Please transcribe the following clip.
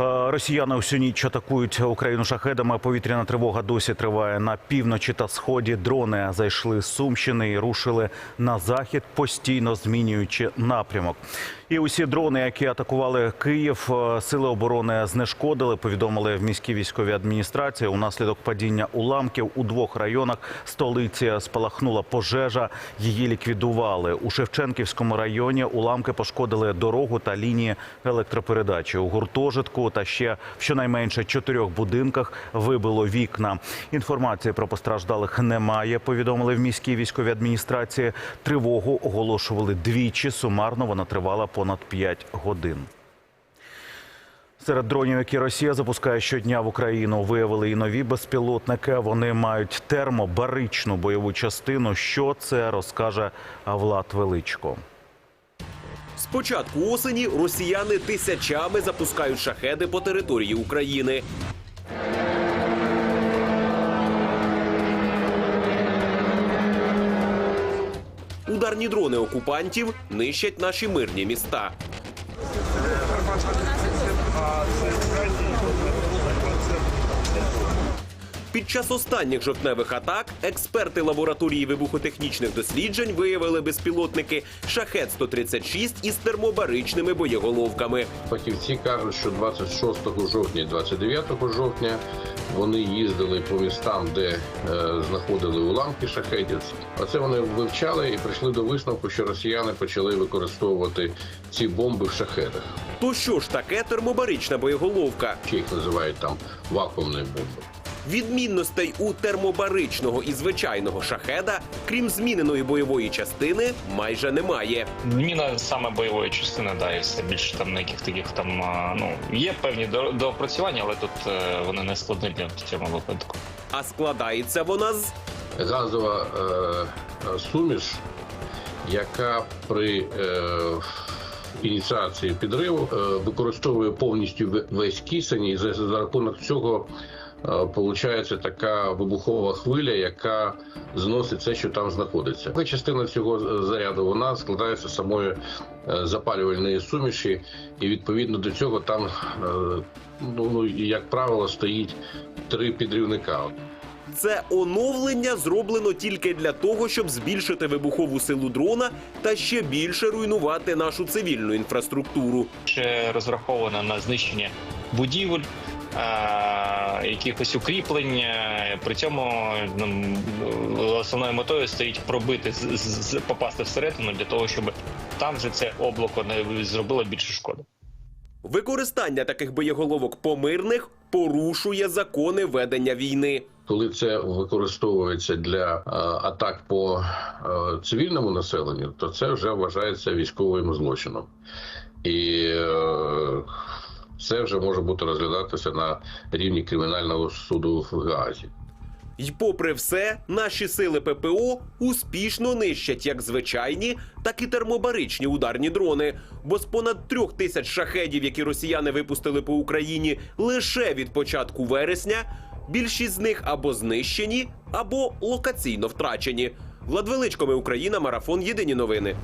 Е, Росіяни усю ніч атакують Україну шахедами. Повітряна тривога досі триває на півночі та сході. Дрони зайшли з Сумщини і рушили на захід, постійно змінюючи напрямок. І усі дрони, які атакували Київ, е, сили оборони знешкодили. Повідомили в міській військовій адміністрації. Унаслідок падіння уламків у двох районах столиці спалахнула пожежа. Її ліквідували у Шевченківському районі. Уламки пошкодили дорогу та лінії електропередачі у гуртожитку та ще в щонайменше чотирьох будинках вибило вікна. Інформації про постраждалих немає. Повідомили в міській військовій адміністрації. Тривогу оголошували двічі. Сумарно вона тривала понад 5 годин. Серед дронів, які Росія запускає щодня в Україну, виявили і нові безпілотники. Вони мають термобаричну бойову частину. Що це розкаже Влад Величко. З початку осені росіяни тисячами запускають шахеди по території України. Ударні дрони окупантів нищать наші мирні міста. Під час останніх жовтневих атак експерти лабораторії вибухотехнічних досліджень виявили безпілотники шахет 136 із термобаричними боєголовками. Фахівці кажуть, що 26 жовтня і 29 жовтня вони їздили по містам, де е, знаходили уламки шахедів. Оце вони вивчали і прийшли до висновку, що росіяни почали використовувати ці бомби в шахедах. То що ж таке термобарична боєголовка? Чи їх називають там вакуумні бомби. Відмінностей у термобаричного і звичайного шахеда, крім зміненої бойової частини, майже немає. Міна саме бойової частини, да, і все більше там ніяких таких там ну є певні до- доопрацювання, але тут е, вони не складні в цьому випадку. А складається вона з Газова е, суміш, яка при е, ініціації підриву е, використовує повністю весь кисень, і за, за рахунок цього Получається така вибухова хвиля, яка зносить все, що там знаходиться. Така частина цього заряду вона складається самої е, запалювальної суміші, і відповідно до цього там, е, ну ну, як правило, стоїть три підрівника. це оновлення зроблено тільки для того, щоб збільшити вибухову силу дрона та ще більше руйнувати нашу цивільну інфраструктуру. Ще розраховано на знищення будівель. Е, Якихось укріплень, е, при цьому ну, основною метою стоїть пробити з- з- попасти всередину для того, щоб там вже це облако не зробило більше шкоди. Використання таких боєголовок по мирних порушує закони ведення війни. Коли це використовується для е, атак по е, цивільному населенню, то це вже вважається військовим злочином, і е, це вже може бути розглядатися на рівні кримінального суду в Гаазі. І попри все, наші сили ППО успішно нищать як звичайні, так і термобаричні ударні дрони. Бо з понад трьох тисяч шахедів, які росіяни випустили по Україні лише від початку вересня, більшість з них або знищені, або локаційно втрачені. Владвеличко, ми Україна, марафон. Єдині новини.